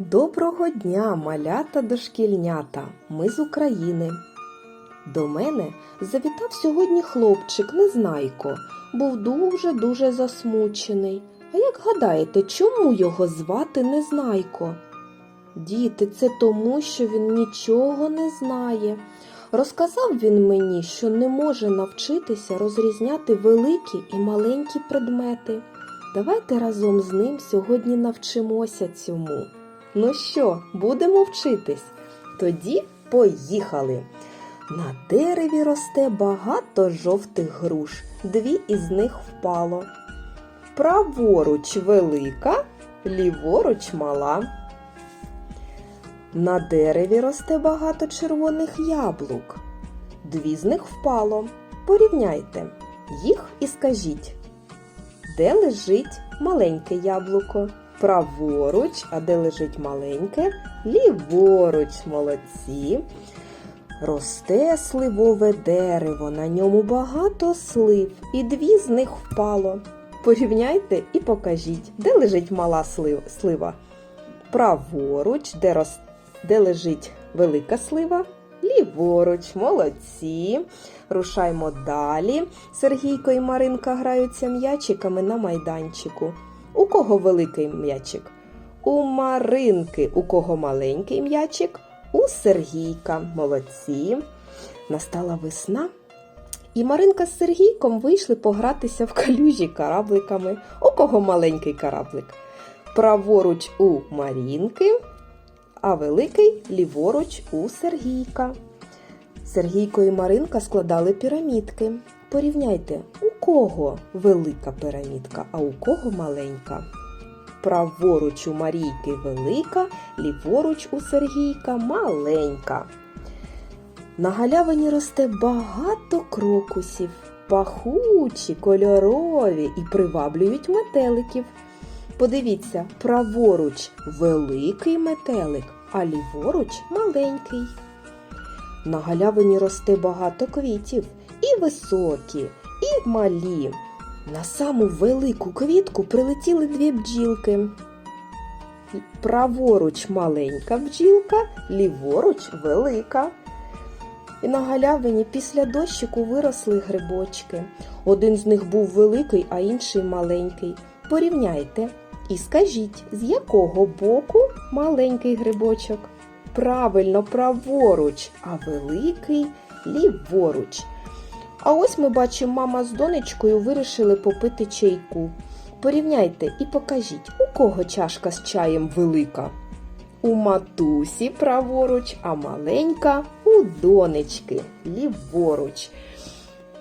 Доброго дня, малята дошкільнята! Ми з України. До мене завітав сьогодні хлопчик Незнайко. Був дуже-дуже засмучений. А як гадаєте, чому його звати Незнайко? Діти, це тому, що він нічого не знає. Розказав він мені, що не може навчитися розрізняти великі і маленькі предмети. Давайте разом з ним сьогодні навчимося цьому. Ну що, будемо вчитись? Тоді поїхали. На дереві росте багато жовтих груш, дві із них впало. Праворуч велика, ліворуч мала. На дереві росте багато червоних яблук. Дві з них впало. Порівняйте їх і скажіть, де лежить маленьке яблуко? Праворуч, а де лежить маленьке? Ліворуч, молодці. Росте сливове дерево, на ньому багато слив, і дві з них впало. Порівняйте і покажіть, де лежить мала слив- слива. Праворуч, де, рос... де лежить велика слива. Ліворуч, молодці. Рушаймо далі. Сергійко і Маринка граються м'ячиками на майданчику. У кого великий м'ячик? У Маринки. У кого маленький м'ячик? У Сергійка. Молодці. Настала весна. І Маринка з Сергійком вийшли погратися в калюжі корабликами. У кого маленький кораблик? Праворуч у Марінки, а великий ліворуч у Сергійка. Сергійко і Маринка складали пірамідки. Порівняйте, у кого велика пірамідка, а у кого маленька. Праворуч у Марійки велика, ліворуч у Сергійка маленька. На галявині росте багато крокусів, пахучі, кольорові і приваблюють метеликів. Подивіться, праворуч великий метелик, а ліворуч маленький. На галявині росте багато квітів, і високі, і малі. На саму велику квітку прилетіли дві бджілки. Праворуч маленька бджілка, ліворуч велика. І на галявині після дощику виросли грибочки. Один з них був великий, а інший маленький. Порівняйте і скажіть, з якого боку маленький грибочок? Правильно, праворуч, а великий ліворуч. А ось ми бачимо, мама з донечкою вирішили попити чайку. Порівняйте і покажіть, у кого чашка з чаєм велика. У матусі праворуч, а маленька у донечки ліворуч.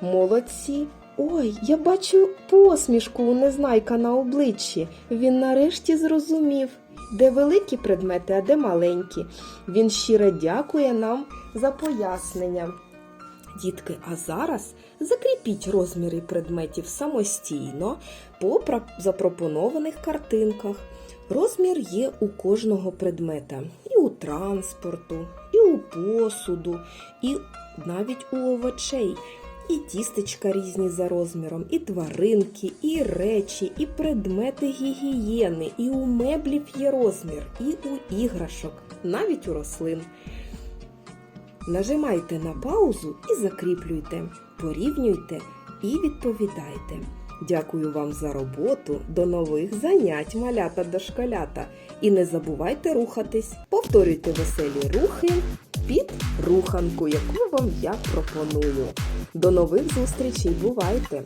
Молодці. Ой, я бачу посмішку у незнайка на обличчі. Він нарешті зрозумів, де великі предмети, а де маленькі. Він щиро дякує нам за пояснення. Дітки, а зараз закріпіть розміри предметів самостійно по запропонованих картинках. Розмір є у кожного предмета і у транспорту, і у посуду, і навіть у овочей. І тістечка різні за розміром, і тваринки, і речі, і предмети гігієни, і у меблів є розмір, і у іграшок, навіть у рослин. Нажимайте на паузу і закріплюйте, порівнюйте і відповідайте. Дякую вам за роботу. До нових занять, малята дошколята. І не забувайте рухатись. Повторюйте веселі рухи під руханку, яку вам я пропоную. До нових зустрічей, бувайте!